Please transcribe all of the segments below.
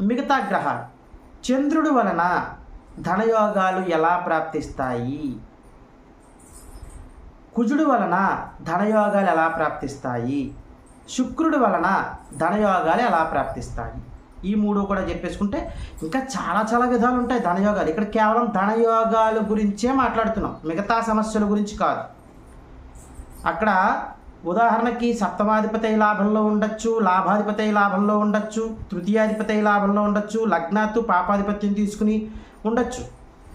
మిగతా గ్రహాలు చంద్రుడు వలన ధనయోగాలు ఎలా ప్రాప్తిస్తాయి? కుజుడు వలన ధనయోగాలు ఎలా ప్రాప్తిస్తాయి? శుక్రుడి వలన ధనయోగాలు ఎలా ప్రాప్తిస్తాయి? ఈ మూడు కూడా చెప్పేసుకుంటే ఇంకా చాలా చాలా విధాలు ఉంటాయి ధనయోగాలు. ఇక్కడ కేవలం ధనయోగాల గురించే మాట్లాడుతున్నాం. మిగతా సమస్యల గురించి కాదు. అక్కడ ఉదాహరణకి సప్తమాధిపతి లాభంలో ఉండొచ్చు లాభాధిపతి లాభంలో ఉండొచ్చు తృతీయాధిపతి లాభంలో ఉండొచ్చు లగ్నాత్తు పాపాధిపత్యం తీసుకుని ఉండొచ్చు.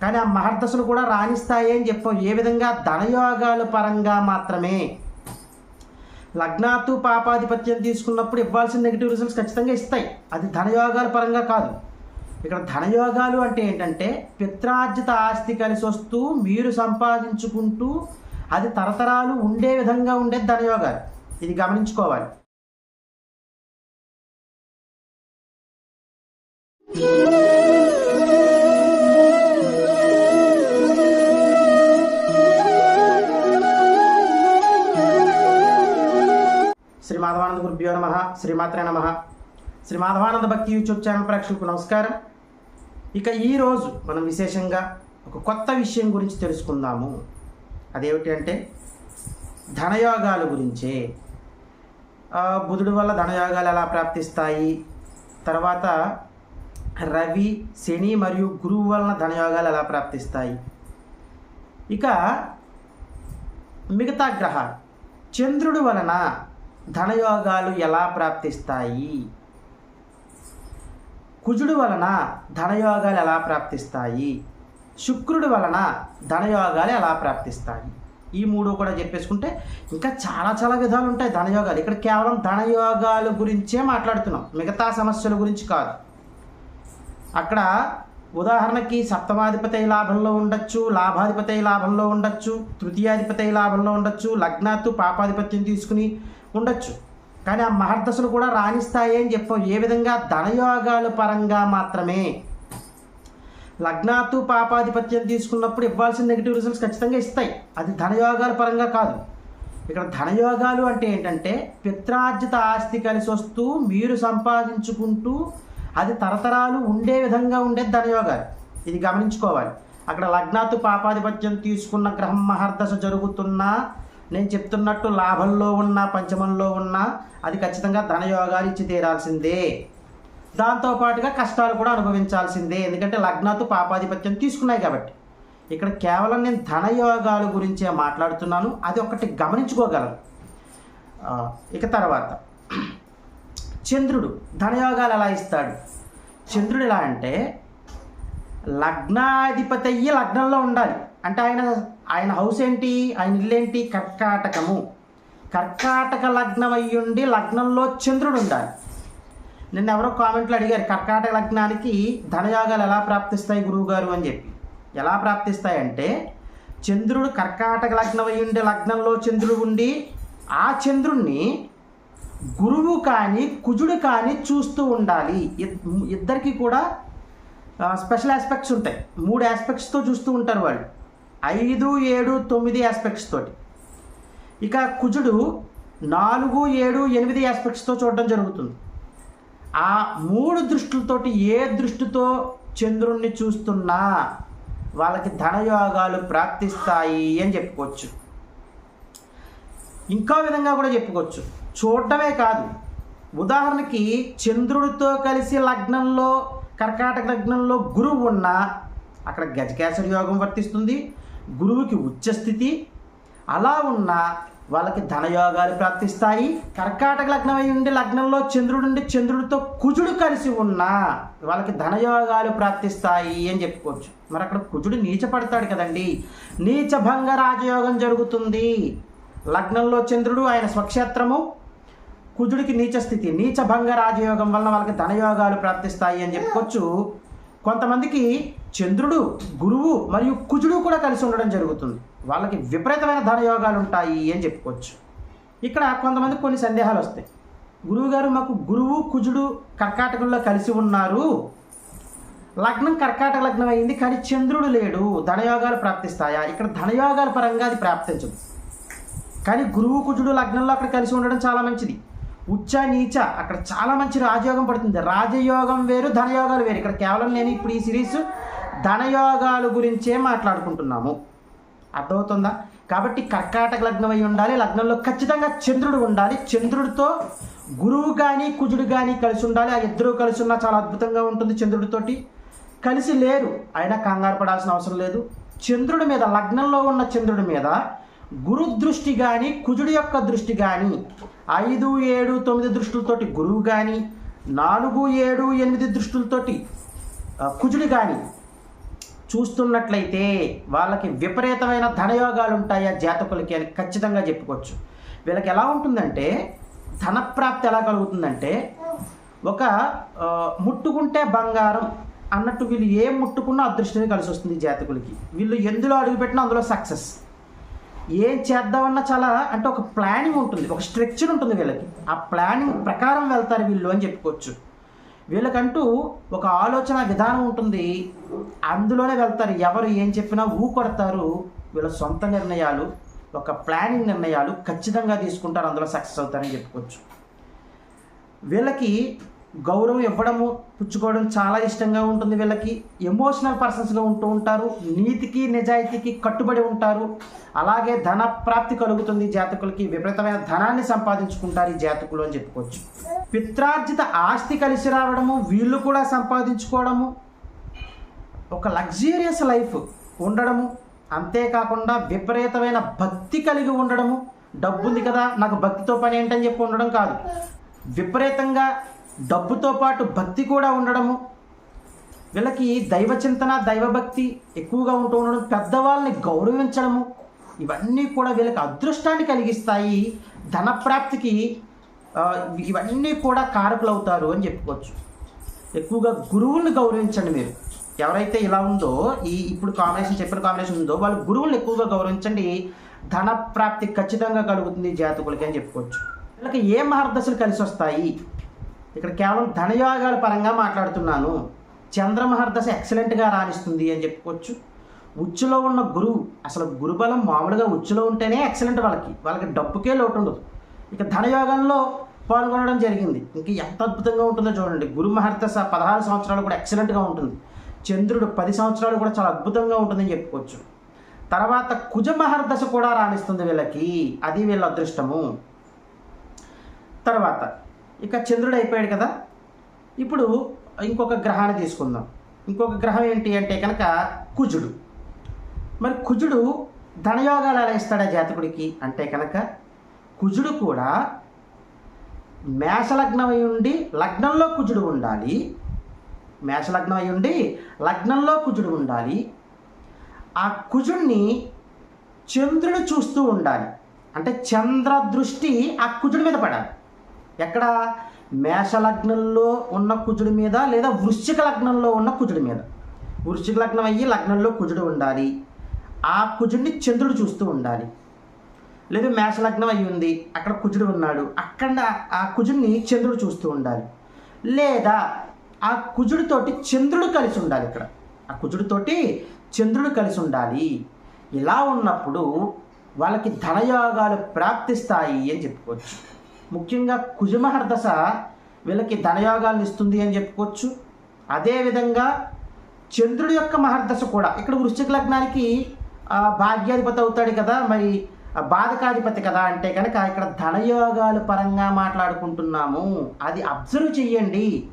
కానీ ఆ మహర్దశలు కూడా రాణిస్తాయి అని చెప్పాం. ఏ విధంగా? ధనయోగాల పరంగా మాత్రమే. లగ్నాత్తు పాపాధిపత్యం తీసుకున్నప్పుడు ఇవ్వాల్సిన నెగిటివ్ రిజల్ట్స్ ఖచ్చితంగా ఇస్తాయి. అది ధనయోగాల పరంగా కాదు. ఇక్కడ ధనయోగాలు అంటే ఏంటంటే పిత్రార్జిత ఆస్తి కలిసి వస్తూ మీరు సంపాదించుకుంటూ అది తరతరాలు ఉండే విధంగా ఉండేది ధనయోగాలు ఇది గమనించుకోవాలి. శ్రీ మాధవానంద గురుభ్యో నమ. శ్రీమాత్రే నమ. శ్రీ మాధవానంద భక్తి యూట్యూబ్ ఛానల్ ప్రేక్షకులకు నమస్కారం. ఇక ఈరోజు మనం విశేషంగా ఒక కొత్త విషయం గురించి తెలుసుకుందాము. అదేమిటి అంటే ధనయోగాల గురించే. బుధుడు వల్ల ధనయోగాలు ఎలా ప్రాప్తిస్తాయి? తర్వాత రవి శని మరియు గురువు వలన ధనయోగాలు ఎలా ప్రాప్తిస్తాయి? ఇక మిగతా గ్రహాలు చంద్రుడు వలన ధనయోగాలు ఎలా ప్రాప్తిస్తాయి? కుజుడు వలన ధనయోగాలు ఎలా ప్రాప్తిస్తాయి? శుక్రుడి వలన ధనయోగాలు ఎలా ప్రాప్తిస్తాయి. ఈ మూడు కూడా చెప్పేసుకుంటే ఇంకా చాలా చాలా విధాలు ఉంటాయి ధనయోగాలు. ఇక్కడ కేవలం ధనయోగాల గురించే మాట్లాడుతున్నాం. మిగతా సమస్యల గురించి కాదు. అక్కడ ఉదాహరణకి సప్తమాధిపతి లాభంలో ఉండొచ్చు లాభాధిపతి లాభంలో ఉండొచ్చు తృతీయాధిపతి లాభంలో ఉండొచ్చు లగ్నాత్తు పాపాధిపత్యం తీసుకుని ఉండొచ్చు. కానీ ఆ మహర్దశలు కూడా రాణిస్తాయి అని చెప్పాం. ఏ విధంగా ధనయోగాలు పరంగా మాత్రమే లగ్నాత్తు పాపాధిపత్యం తీసుకున్నప్పుడు ఇవ్వాల్సిన నెగిటివ్ రిజల్ట్స్ ఖచ్చితంగా ఇస్తాయి. అది ధనయోగాల పరంగా కాదు. ఇక్కడ ధనయోగాలు అంటే ఏంటంటే పిత్రార్జిత ఆస్తి కలిసి వస్తూ మీరు సంపాదించుకుంటూ అది తరతరాలు ఉండే విధంగా ఉండేది ధనయోగాలు. ఇది గమనించుకోవాలి. అక్కడ లగ్నాత్తు పాపాధిపత్యం తీసుకున్న గ్రహం మహర్దశ జరుగుతున్నా నేను చెప్తున్నట్టు లాభంలో ఉన్న పంచమంలో ఉన్న అది ఖచ్చితంగా ధనయోగాలు ఇచ్చి తీరాల్సిందే. దాంతోపాటుగా కష్టాలు కూడా అనుభవించాల్సిందే. ఎందుకంటే లగ్నాత్తు పాపాధిపత్యం తీసుకున్నాయి కాబట్టి. ఇక్కడ కేవలం నేను ధనయోగాల గురించే మాట్లాడుతున్నాను. అది ఒకటి గమనించుకోగలను. ఇక తర్వాత. చంద్రుడు ధనయోగాలు ఎలా ఇస్తాడు? చంద్రుడు ఎలా అంటే లగ్నాధిపతి అయ్యి లగ్నంలో ఉండాలి. అంటే ఆయన ఆయన హౌస్ ఏంటి? ఆయన ఇల్లేంటి కర్కాటకము. కర్కాటక లగ్నం అయ్యుండి లగ్నంలో చంద్రుడు ఉండాలి. నిన్న ఎవరో కామెంట్లో అడిగారు కర్కాటక లగ్నానికి ధనయోగాలు ఎలా ప్రాప్తిస్తాయి గురువుగారు అని చెప్పి. ఎలా ప్రాప్తిస్తాయి అంటే చంద్రుడు కర్కాటక లగ్నం అయి ఉండే లగ్నంలో చంద్రుడు ఉండి ఆ చంద్రుణ్ణి గురువు కానీ కుజుడు కానీ చూస్తూ ఉండాలి. ఇద్దరికి కూడా స్పెషల్ ఆస్పెక్ట్స్ ఉంటాయి. మూడు ఆస్పెక్ట్స్తో చూస్తూ ఉంటారు వాళ్ళు. ఐదు ఏడు తొమ్మిది ఆస్పెక్ట్స్ తోటి. ఇక కుజుడు నాలుగు ఏడు ఎనిమిది ఆస్పెక్ట్స్తో చూడడం జరుగుతుంది. ఆ మూడు దృష్టిలతోటి ఏ దృష్టితో చంద్రుణ్ణి చూస్తున్నా వాళ్ళకి ధనయోగాలు ప్రాప్తిస్తాయి అని చెప్పుకోవచ్చు. ఇంకో విధంగా కూడా చెప్పుకోవచ్చు. చూడటమే కాదు. ఉదాహరణకి చంద్రుడితో కలిసి లగ్నంలో కర్కాటక లగ్నంలో గురువు ఉన్న అక్కడ గజకేసరి యోగం వర్తిస్తుంది. గురువుకి ఉచ్చస్థితి. అలా ఉన్న వాళ్ళకి ధనయోగాలు ప్రాప్తిస్తాయి. కర్కాటక లగ్నం అయి ఉండి లగ్నంలో చంద్రుడు ఉండి చంద్రుడితో కుజుడు కలిసి ఉన్న వాళ్ళకి ధనయోగాలు ప్రాప్తిస్తాయి అని చెప్పుకోవచ్చు. మరి అక్కడ కుజుడు నీచ పడతాడు కదండి. నీచభంగ రాజయోగం జరుగుతుంది. లగ్నంలో చంద్రుడు ఆయన స్వక్షేత్రము కుజుడికి నీచ స్థితి నీచభంగ రాజయోగం వలన వాళ్ళకి ధనయోగాలు ప్రాప్తిస్తాయి అని చెప్పుకోవచ్చు. కొంతమందికి చంద్రుడు గురువు మరియు కుజుడు కూడా కలిసి ఉండడం జరుగుతుంది. వాళ్ళకి విపరీతమైన ధనయోగాలు ఉంటాయి అని చెప్పుకోవచ్చు. ఇక్కడ కొంతమంది కొన్ని సందేహాలు వస్తాయి. గురువుగారు మాకు గురువు కుజుడు కర్కాటకంలో కలిసి ఉన్నారు. లగ్నం కర్కాటక లగ్నం అయింది కానీ చంద్రుడు లేడు. ధనయోగాలు ప్రాప్తిస్తాయా? ఇక్కడ ధనయోగాల పరంగా అది ప్రాప్తించదు. కానీ గురువు కుజుడు లగ్నంలో అక్కడ కలిసి ఉండడం చాలా మంచిది. ఉచ్చ నీచ అక్కడ చాలా మంచి రాజయోగం పడుతుంది. రాజయోగం వేరు ధనయోగాలు వేరు. ఇక్కడ కేవలం నేను ఇప్పుడు ఈ సిరీస్ ధనయోగాలు గురించే మాట్లాడుకుంటున్నాము. అర్థమవుతుందా? కాబట్టి కర్కాటక లగ్నం అయి ఉండాలి లగ్నంలో ఖచ్చితంగా చంద్రుడు ఉండాలి. చంద్రుడితో గురువు కానీ కుజుడు కానీ కలిసి ఉండాలి. ఆ ఇద్దరు కలిసి ఉన్నా చాలా అద్భుతంగా ఉంటుంది చంద్రుడితోటి. కలిసి లేరు అయినా కంగారు పడాల్సిన అవసరం లేదు. చంద్రుడి మీద లగ్నంలో ఉన్న చంద్రుడి మీద గురు దృష్టి కానీ కుజుడి యొక్క దృష్టి కానీ ఐదు ఏడు తొమ్మిది దృష్టిలతోటి గురువు కానీ నాలుగు ఏడు ఎనిమిది దృష్టిలతోటి కుజుడు కానీ చూస్తున్నట్లయితే వాళ్ళకి విపరీతమైన ధనయోగాలు ఉంటాయి ఆ జాతకులకి అని ఖచ్చితంగా చెప్పుకోవచ్చు. వీళ్ళకి ఎలా ఉంటుందంటే ధనప్రాప్తి ఎలా కలుగుతుందంటే ఒక ముట్టుకుంటే బంగారం అన్నట్టు వీళ్ళు ఏం ముట్టుకున్నా అదృష్టమే కలిసి వస్తుంది జాతకులకి. వీళ్ళు ఎందులో అడుగుపెట్టినా అందులో సక్సెస్. ఏం చేద్దామన్నా చాలా అంటే ఒక ప్లానింగ్ ఉంటుంది ఒక స్ట్రక్చర్ ఉంటుంది వీళ్ళకి. ఆ ప్లానింగ్ ప్రకారం వెళ్తారు వీళ్ళు అని చెప్పుకోవచ్చు. వీళ్ళకంటూ ఒక ఆలోచన విధానం ఉంటుంది. అందులోనే వెళ్తారు. ఎవరు ఏం చెప్పినా ఊ కొడతారు వీళ్ళ సొంత నిర్ణయాలు ఒక ప్లానింగ్ నిర్ణయాలు ఖచ్చితంగా తీసుకుంటారు. అందులో సక్సెస్ అవుతారని చెప్పుకోవచ్చు. వీళ్ళకి గౌరవం ఇవ్వడము పుచ్చుకోవడం చాలా ఇష్టంగా ఉంటుంది వీళ్ళకి. ఎమోషనల్ పర్సన్స్గా ఉంటూ ఉంటారు. నీతికి నిజాయితీకి కట్టుబడి ఉంటారు. అలాగే ధన ప్రాప్తి కలుగుతుంది. జాతకులకి విపరీతమైన ధనాన్ని సంపాదించుకుంటారు ఈ జాతకులు అని చెప్పుకోవచ్చు. పిత్రార్జిత ఆస్తి కలిసి రావడము వీళ్ళు కూడా సంపాదించుకోవడము ఒక లగ్జూరియస్ లైఫ్ ఉండడము అంతేకాకుండా విపరీతమైన భక్తి కలిగి ఉండడము డబ్బు ఉంది కదా నాకు భక్తితో పని ఏంటని చెప్పి ఉండడం కాదు. విపరీతంగా డబ్బుతో పాటు భక్తి కూడా ఉండడము వీళ్ళకి దైవ చింతన దైవభక్తి ఎక్కువగా ఉంటూ ఉండడం పెద్దవాళ్ళని గౌరవించడము ఇవన్నీ కూడా వీళ్ళకి అదృష్టాన్ని కలిగిస్తాయి ధనప్రాప్తికి ఇవన్నీ కూడా కారకులు అవుతారు అని చెప్పుకోవచ్చు. ఎక్కువగా గురువుల్ని గౌరవించండి మీరు. ఎవరైతే ఇలా ఉందో ఈ ఇప్పుడు కాంబినేషన్ చెప్పిన కాంబినేషన్ ఉందో వాళ్ళు గురువుల్ని ఎక్కువగా గౌరవించండి. ధన ప్రాప్తి ఖచ్చితంగా కలుగుతుంది జాతకులకి అని చెప్పుకోవచ్చు. వీళ్ళకి ఏ మహర్దశలు కలిసి వస్తాయి? ఇక్కడ కేవలం ధనయోగాల పరంగా మాట్లాడుతున్నాను. చంద్రమహర్దశ ఎక్సలెంట్గా రాణిస్తుంది అని చెప్పుకోవచ్చు. ఉచ్చులో ఉన్న గురువు అసలు గురుబలం మామూలుగా ఉచ్చులో ఉంటేనే ఎక్సలెంట్ వాళ్ళకి. వాళ్ళకి డబ్బుకే లోటు ఉండదు ఇక ధనయోగంలో పాల్గొనడం జరిగింది. ఇంక ఎంత అద్భుతంగా ఉంటుందో చూడండి. గురు మహర్దశ పదహారు సంవత్సరాలు కూడా ఎక్సలెంట్గా ఉంటుంది. చంద్రుడు పది సంవత్సరాలు కూడా చాలా అద్భుతంగా ఉంటుందని చెప్పుకోవచ్చు. తర్వాత కుజ మహర్దశ కూడా రాణిస్తుంది వీళ్ళకి. అది వీళ్ళ అదృష్టము. తర్వాత ఇక చంద్రుడు అయిపోయాడు కదా. ఇప్పుడు ఇంకొక గ్రహాన్ని తీసుకుందాం. ఇంకొక గ్రహం ఏంటి అంటే కనుక కుజుడు. మరి కుజుడు ధనయోగాలు ఎలా ఇస్తాడా జాతకుడికి? అంటే కనుక కుజుడు కూడా మేషలగ్నం అయి ఉండి లగ్నంలో కుజుడు ఉండాలి. మేషలగ్నం అయి ఉండి లగ్నంలో కుజుడు ఉండాలి. ఆ కుజుడిని చంద్రుడు చూస్తూ ఉండాలి. అంటే చంద్ర దృష్టి ఆ కుజుడి మీద పడాలి. ఎక్కడ? మేషలగ్నంలో ఉన్న కుజుడి మీద లేదా వృశ్చిక లగ్నంలో ఉన్న కుజుడి మీద. వృశ్చిక లగ్నం అయ్యి లగ్నంలో కుజుడు ఉండాలి. ఆ కుజుడిని చంద్రుడు చూస్తూ ఉండాలి. లేదు మేషలగ్నం అయి ఉంది అక్కడ కుజుడు ఉన్నాడు. అక్కడ ఆ కుజుడిని చంద్రుడు చూస్తూ ఉండాలి. లేదా ఆ కుజుడితోటి చంద్రుడు కలిసి ఉండాలి ఇక్కడ. ఆ కుజుడితోటి చంద్రుడు కలిసి ఉండాలి. ఇలా ఉన్నప్పుడు వాళ్ళకి ధనయోగాలు ప్రాప్తిస్తాయి అని చెప్పుకోవచ్చు. ముఖ్యంగా కుజమహర్దశ వీళ్ళకి ధనయోగాలను ఇస్తుంది అని చెప్పుకోవచ్చు. అదేవిధంగా చంద్రుడి యొక్క మహర్దశ కూడా ఇక్కడ వృశ్చిక లగ్నానికి భాగ్యాధిపతి అవుతాడు కదా మరి బాధకాధిపతి కదా అంటే కనుక ఇక్కడ ధనయోగాలు పరంగా మాట్లాడుకుంటున్నాము. అది అబ్జర్వ్ చెయ్యండి.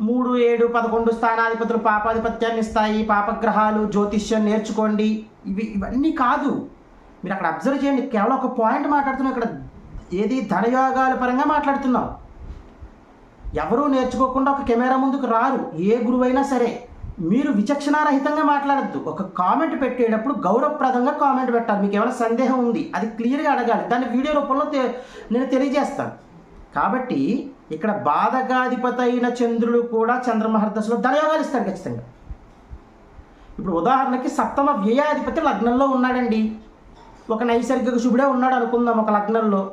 మూడు ఏడు పదకొండు స్థానాధిపతులు పాపాధిపత్యాన్ని ఇస్తాయి. పాపగ్రహాలు జ్యోతిష్యం నేర్చుకోండి. ఇవి ఇవన్నీ కాదు. మీరు అక్కడ అబ్జర్వ్ చేయండి కేవలం ఒక పాయింట్ మాట్లాడుతున్నాం. ఇక్కడ ఏది ధనయోగాల పరంగా మాట్లాడుతున్నాం. ఎవరూ నేర్చుకోకుండా ఒక కెమెరా ముందుకు రారు. ఏ గురువైనా సరే. మీరు విచక్షణారహితంగా మాట్లాడద్దు. ఒక కామెంట్ పెట్టేటప్పుడు గౌరవప్రదంగా కామెంట్ పెట్టాలి. మీకు ఏమైనా సందేహం ఉంది అది క్లియర్గా అడగాలి. దాన్ని వీడియో రూపంలో నేను తెలియజేస్తాను. కాబట్టి ఇక్కడ బాధగాధిపతి అయిన చంద్రుడు కూడా చంద్రమహర్దశలో ధనయోగాలు ఇస్తాడు ఖచ్చితంగా. ఇప్పుడు ఉదాహరణకి సప్తమ వ్యయాధిపతి లగ్నంలో ఉన్నాడండి. ఒక నైసర్గిక శుభుడే ఉన్నాడు అనుకుందాం ఒక లగ్నంలో.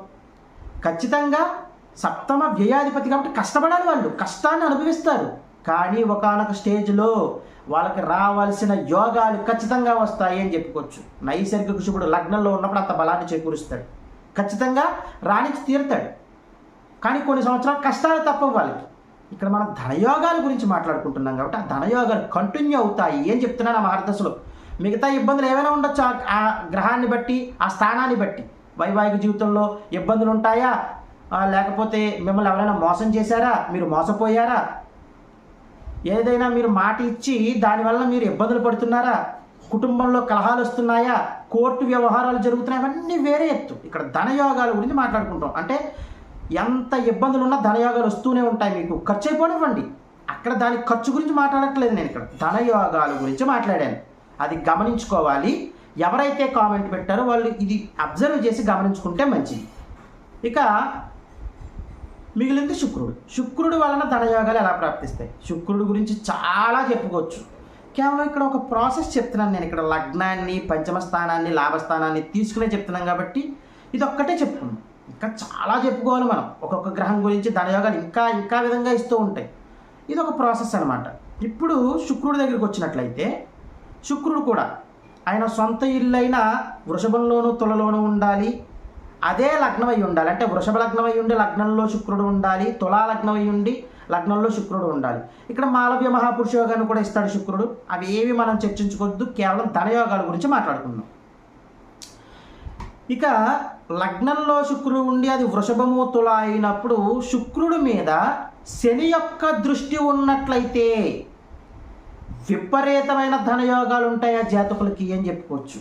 ఖచ్చితంగా సప్తమ వ్యయాధిపతి కాబట్టి కష్టపడాలి వాళ్ళు. కష్టాన్ని అనుభవిస్తారు. కానీ ఒకనొక స్టేజ్లో వాళ్ళకి రావాల్సిన యోగాలు ఖచ్చితంగా వస్తాయి అని చెప్పుకోవచ్చు. నైసర్గిక శుభుడు లగ్నంలో ఉన్నప్పుడు అంత బలాన్ని చేకూరుస్తాడు. ఖచ్చితంగా రాణించి తీరుతాడు. కానీ కొన్ని సంవత్సరాలు కష్టాలు తప్పవు వాళ్ళకి. ఇక్కడ మనం ధనయోగాల గురించి మాట్లాడుకుంటున్నాం కాబట్టి ఆ ధనయోగాలు కంటిన్యూ అవుతాయి ఏం చెప్తున్నాను ఆ మహర్దశలో. మిగతా ఇబ్బందులు ఏమైనా ఉండొచ్చు? ఆ- గ్రహాన్ని బట్టి ఆ స్థానాన్ని బట్టి. వైవాహిక జీవితంలో ఇబ్బందులు ఉంటాయా? లేకపోతే మిమ్మల్ని ఎవరైనా మోసం చేశారా? మీరు మోసపోయారా? ఏదైనా మీరు మాట ఇచ్చి దానివల్ల మీరు ఇబ్బందులు పడుతున్నారా? కుటుంబంలో కలహాలు వస్తున్నాయా? కోర్టు వ్యవహారాలు జరుగుతున్నాయి? అవన్నీ వేరే ఎత్తు. ఇక్కడ ధనయోగాల గురించి మాట్లాడుకుంటాం. అంటే ఎంత ఇబ్బందులు ఉన్నా ధనయోగాలు వస్తూనే ఉంటాయి మీకు. ఖర్చు అయిపోనివ్వండి. అక్కడ దాని ఖర్చు గురించి మాట్లాడట్లేదు నేను ఇక్కడ. ధనయోగాల గురించి మాట్లాడాను. అది గమనించుకోవాలి. ఎవరైతే కామెంట్ పెట్టారో వాళ్ళు ఇది అబ్జర్వ్ చేసి గమనించుకుంటే మంచిది. ఇక మిగిలింది శుక్రుడు. శుక్రుడు వలన ధనయోగాలు ఎలా ప్రాప్తిస్తాయి? శుక్రుడు గురించి చాలా చెప్పుకోవచ్చు. కేవలం ఇక్కడ ఒక ప్రాసెస్ చెప్తున్నాను నేను. ఇక్కడ లగ్నాన్ని పంచమ స్థానాన్ని లాభస్థానాన్ని తీసుకునే చెప్తున్నాను కాబట్టి ఇది ఒక్కటే చెప్పుకున్నాం. ఇంకా చాలా చెప్పుకోవాలి మనం. ఒక్కొక్క గ్రహం గురించి ధనయోగాలు ఇంకా ఇంకా విధంగా ఇస్తూ ఉంటాయి. ఇది ఒక ప్రాసెస్ అనమాట ఇప్పుడు శుక్రుడి దగ్గరికి వచ్చినట్లయితే శుక్రుడు కూడా ఆయన సొంత ఇల్లైన వృషభంలోనూ తులలోనూ ఉండాలి. అదే లగ్నం అయి ఉండాలి. అంటే వృషభ లగ్నం అయి ఉండి లగ్నంలో శుక్రుడు ఉండాలి. తులా లగ్నం అయి ఉండి లగ్నంలో శుక్రుడు ఉండాలి. ఇక్కడ మాలవ్య మహాపురుష యోగాన్ని కూడా ఇస్తాడు శుక్రుడు. అవి ఏవి మనం చర్చించుకోవద్దు. కేవలం ధనయోగాల గురించి మాట్లాడుకుందాం. ఇక లగ్నంలో శుక్రుడు ఉండి అది వృషభము తుల అయినప్పుడు శుక్రుడి మీద శని యొక్క దృష్టి ఉన్నట్లయితే విపరీతమైన ధనయోగాలు ఉంటాయి? ఆ జాతకులకి అని చెప్పుకోవచ్చు.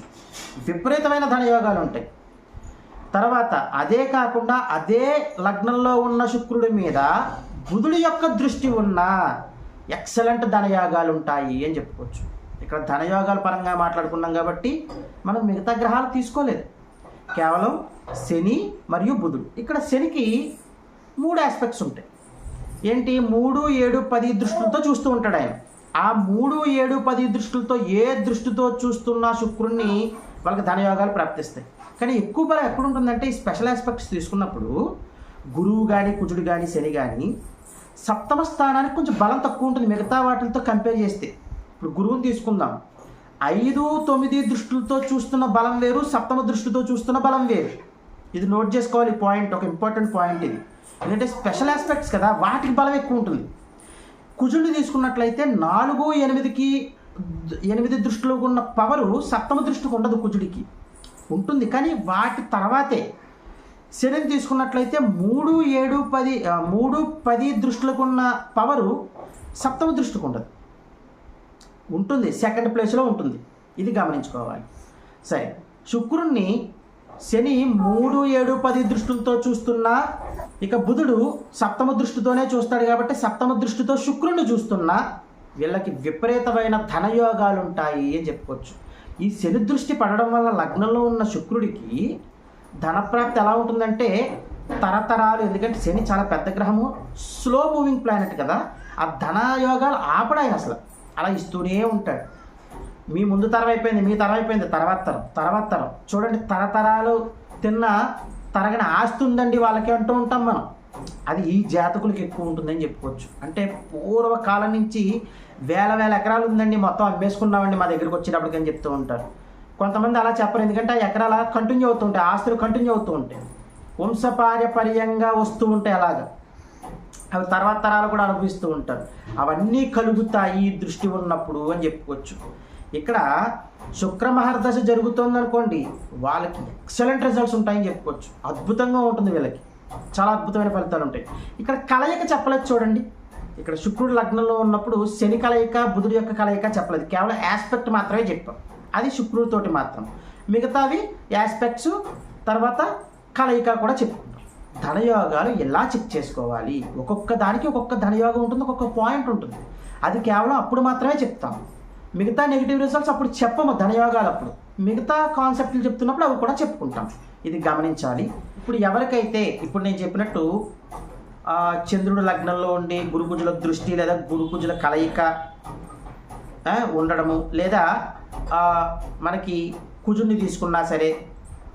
విపరీతమైన ధనయోగాలు ఉంటాయి. తర్వాత అదే కాకుండా అదే లగ్నంలో ఉన్న శుక్రుడి మీద బుధుడి యొక్క దృష్టి ఉన్న ఎక్సలెంట్ ధనయోగాలు ఉంటాయి అని చెప్పుకోవచ్చు. ఇక్కడ ధనయోగాల పరంగా మాట్లాడుకున్నాం కాబట్టి మనం మిగతా గ్రహాలు తీసుకోలేదు. కేవలం శని మరియు బుధుడు. ఇక్కడ శనికి మూడు ఆస్పెక్ట్స్ ఉంటాయి. ఏంటి? మూడు ఏడు పది దృష్టిలతో చూస్తూ ఉంటాడు ఆయన. ఆ మూడు ఏడు పది దృష్టిలతో ఏ దృష్టితో చూస్తున్న శుక్రుణ్ణి వాళ్ళకి ధనయోగాలు ప్రాప్తిస్తాయి. కానీ ఎక్కువ బలం ఎక్కడ ఉంటుందంటే ఈ స్పెషల్ ఆస్పెక్ట్స్ తీసుకున్నప్పుడు గురువు కానీ కుజుడు కానీ శని కానీ సప్తమ స్థానానికి కొంచెం బలం తక్కువ ఉంటుంది. మిగతా వాటితో కంపేర్ చేస్తే ఇప్పుడు గురువుని తీసుకుందాం. ఐదు తొమ్మిది దృష్టిలతో చూస్తున్న బలం వేరు సప్తమ దృష్టితో చూస్తున్న బలం వేరు. ఇది నోట్ చేసుకోవాలి. పాయింట్ ఒక ఇంపార్టెంట్ పాయింట్ ఇది. ఎందుకంటే స్పెషల్ ఆస్పెక్ట్స్ కదా వాటికి బలం ఎక్కువ ఉంటుంది. కుజుడిని తీసుకున్నట్లయితే నాలుగు ఎనిమిదికి ఎనిమిది దృష్టిలో ఉన్న పవరు సప్తమ దృష్టికి ఉండదు కుజుడికి. ఉంటుంది. కానీ వాటి తర్వాతే శనిని తీసుకున్నట్లయితే మూడు ఏడు పది మూడు పది దృష్టిలకు ఉన్న పవరు సప్తమ దృష్టికి ఉండదు. ఉంటుంది. సెకండ్ ప్లేస్లో ఉంటుంది. ఇది గమనించుకోవాలి. సరే. శుక్రుణ్ణి శని మూడు ఏడు పది దృష్టితో చూస్తున్నా ఇక బుధుడు సప్తమ దృష్టితోనే చూస్తాడు కాబట్టి సప్తమ దృష్టితో శుక్రుణ్ణి చూస్తున్నా వీళ్ళకి విపరీతమైన ధనయోగాలు ఉంటాయి అని చెప్పుకోవచ్చు. ఈ శని దృష్టి పడడం వల్ల లగ్నంలో ఉన్న శుక్రుడికి ధనప్రాప్తి ఎలా ఉంటుందంటే తరతరాలు ఎందుకంటే శని చాలా పెద్ద గ్రహము స్లో మూవింగ్ ప్లానెట్ కదా. ఆ ధనయోగాలు ఆపడాయి అసలు. అలా ఇస్తూనే ఉంటాడు. మీ ముందు తరం అయిపోయింది మీ తరం అయిపోయింది తర్వాత తరం తర్వాత తరం. చూడండి తరతరాలు తిన్న తరగని ఆస్తి ఉందండి వాళ్ళకి అంటూ ఉంటాం మనం. అది ఈ జాతకులకి ఎక్కువ ఉంటుందని చెప్పుకోవచ్చు. అంటే పూర్వకాలం నుంచి వేల వేల ఎకరాలు ఉందండి మొత్తం అమ్మేసుకున్నామండి మా దగ్గరికి వచ్చేటప్పటికి అని చెప్తూ ఉంటారు. కొంతమంది అలా చెప్పరు ఎందుకంటే ఆ ఎకరాలు కంటిన్యూ అవుతూ ఉంటాయి ఆస్తులు కంటిన్యూ అవుతూ ఉంటాయి. వంశపార్యపర్యంగా వస్తూ ఉంటాయి అలాగా. అవి తర్వాత తరాలు కూడా అనుభవిస్తూ ఉంటారు. అవన్నీ కలుగుతాయి దృష్టి ఉన్నప్పుడు అని చెప్పుకోవచ్చు. ఇక్కడ శుక్రమహర్దశ జరుగుతుంది అనుకోండి వాళ్ళకి ఎక్సలెంట్ రిజల్ట్స్ ఉంటాయని చెప్పుకోవచ్చు. అద్భుతంగా ఉంటుంది వీళ్ళకి. చాలా అద్భుతమైన ఫలితాలు ఉంటాయి. ఇక్కడ కలయిక చెప్పలేదు చూడండి. ఇక్కడ శుక్రుడు లగ్నంలో ఉన్నప్పుడు శని కలయిక బుధుడు యొక్క కలయిక చెప్పలేదు. కేవలం ఆస్పెక్ట్ మాత్రమే చెప్పాం. అది శుక్రుడితోటి మాత్రం. మిగతావి ఆస్పెక్ట్స్ తర్వాత కలయిక కూడా చెప్పుకుంటాం ధనయోగాలు ఎలా చెక్ చేసుకోవాలి? ఒక్కొక్క దానికి ఒక్కొక్క ధనయోగం ఉంటుంది ఒక్కొక్క పాయింట్ ఉంటుంది. అది కేవలం అప్పుడు మాత్రమే చెప్తాం. మిగతా నెగిటివ్ రిజల్ట్స్ అప్పుడు చెప్పము ధనయోగాలు అప్పుడు. మిగతా కాన్సెప్ట్లు చెప్తున్నప్పుడు అవి కూడా చెప్పుకుంటాం. ఇది గమనించాలి. ఇప్పుడు ఎవరికైతే ఇప్పుడు నేను చెప్పినట్టు చంద్రుడు లగ్నంలో ఉండి గురుకుజుల దృష్టి లేదా గురుకుజుల కలయిక ఉండడము లేదా మనకి కుజుడిని తీసుకున్నా సరే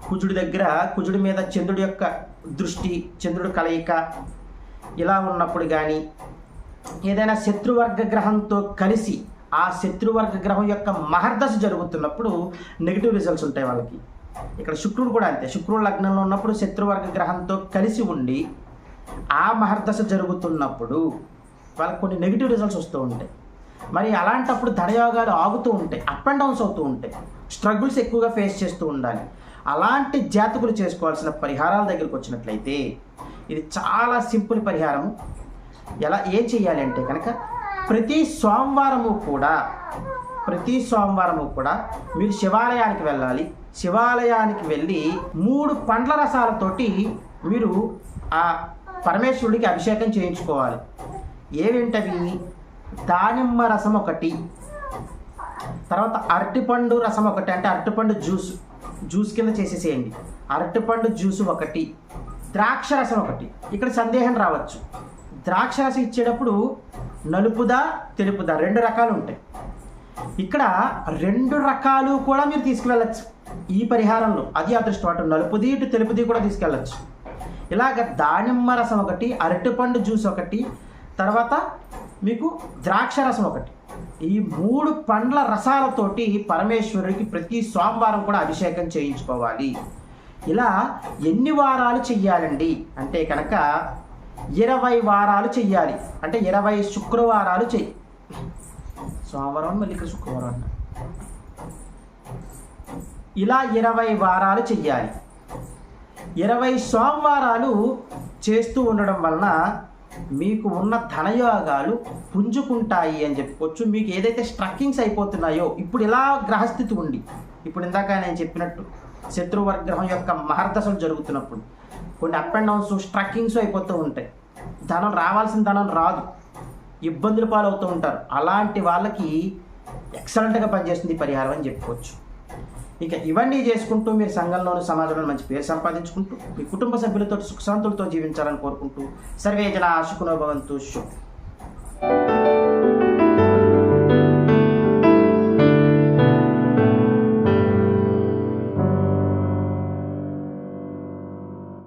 కుజుడి దగ్గర కుజుడి మీద చంద్రుడి యొక్క దృష్టి చంద్రుడి కలయిక ఇలా ఉన్నప్పుడు కానీ ఏదైనా శత్రువర్గ గ్రహంతో కలిసి ఆ శత్రువర్గ గ్రహం యొక్క మహర్దశ జరుగుతున్నప్పుడు నెగిటివ్ రిజల్ట్స్ ఉంటాయి వాళ్ళకి. ఇక్కడ శుక్రుడు కూడా అంతే. శుక్రుడు లగ్నంలో ఉన్నప్పుడు శత్రువర్గ గ్రహంతో కలిసి ఉండి ఆ మహర్దశ జరుగుతున్నప్పుడు వాళ్ళకి కొన్ని నెగిటివ్ రిజల్ట్స్ వస్తూ ఉంటాయి. మరి అలాంటప్పుడు ధనయోగాలు ఆగుతూ ఉంటాయి. అప్ అండ్ డౌన్స్ అవుతూ ఉంటాయి. స్ట్రగుల్స్ ఎక్కువగా ఫేస్ చేస్తూ ఉండాలి. అలాంటి జాతకులు చేసుకోవాల్సిన పరిహారాల దగ్గరికి వచ్చినట్లయితే ఇది చాలా సింపుల్ పరిహారం ఎలా ఏం చేయాలి అంటే కనుక ప్రతి సోమవారము కూడా ప్రతి సోమవారము కూడా మీరు శివాలయానికి వెళ్ళాలి. శివాలయానికి వెళ్ళి మూడు పండ్ల రసాలతోటి మీరు ఆ పరమేశ్వరుడికి అభిషేకం చేయించుకోవాలి. ఏవేంటవి? దానిమ్మ రసం ఒకటి తర్వాత అరటిపండు రసం ఒకటి అంటే అరటిపండు జ్యూస్ జ్యూస్ కింద చేసేసేయండి. అరటిపండు జ్యూస్ ఒకటి ద్రాక్ష రసం ఒకటి. ఇక్కడ సందేహం రావచ్చు. ద్రాక్ష రసం ఇచ్చేటప్పుడు నలుపుదా తెలుపుదా? రెండు రకాలు ఉంటాయి. ఇక్కడ రెండు రకాలు కూడా మీరు తీసుకువెళ్ళచ్చు. ఈ పరిహారంలో అది అదృష్టం. అటు నలుపుది ఇటు తెలుపుది కూడా తీసుకెళ్ళచ్చు. ఇలాగ దానిమ్మ రసం ఒకటి అరటిపండు జ్యూస్ ఒకటి తర్వాత మీకు ద్రాక్ష రసం ఒకటి. ఈ మూడు పండ్ల రసాలతోటి పరమేశ్వరుడికి ప్రతి సోమవారం కూడా అభిషేకం చేయించుకోవాలి. ఇలా ఎన్ని వారాలు చెయ్యాలండి? అంటే కనుక ఇరవై వారాలు చెయ్యాలి. అంటే ఇరవై శుక్రవారాలు చెయ్యి. సోమవారం మళ్ళీ ఇక్కడ శుక్రవారం అన్న. ఇలా ఇరవై వారాలు చెయ్యాలి. ఇరవై సోమవారాలు చేస్తూ ఉండడం వలన మీకు ఉన్న ధనయోగాలు పుంజుకుంటాయి అని చెప్పుకోవచ్చు. మీకు ఏదైతే స్ట్రక్కింగ్స్ అయిపోతున్నాయో ఇప్పుడు ఇలా గ్రహస్థితి ఉండి ఇప్పుడు ఇందాక నేను చెప్పినట్టు శత్రువర్గ్రహం యొక్క మహర్దశలు జరుగుతున్నప్పుడు కొన్ని అప్ అండ్ డౌన్స్ స్ట్రక్కింగ్స్ అయిపోతూ ఉంటాయి. ధనం రావాల్సిన ధనం రాదు. ఇబ్బందులు పాలవుతూ ఉంటారు. అలాంటి వాళ్ళకి ఎక్సలెంట్గా పనిచేస్తుంది పరిహారం అని చెప్పుకోవచ్చు. ఇక ఇవన్నీ చేసుకుంటూ మీరు సంఘంలోని సమాజంలో మంచి పేరు సంపాదించుకుంటూ మీ కుటుంబ సభ్యులతో సుఖశాంతులతో జీవించాలని కోరుకుంటూ సర్వే జన ఆశుకునో భవంతు శుభం.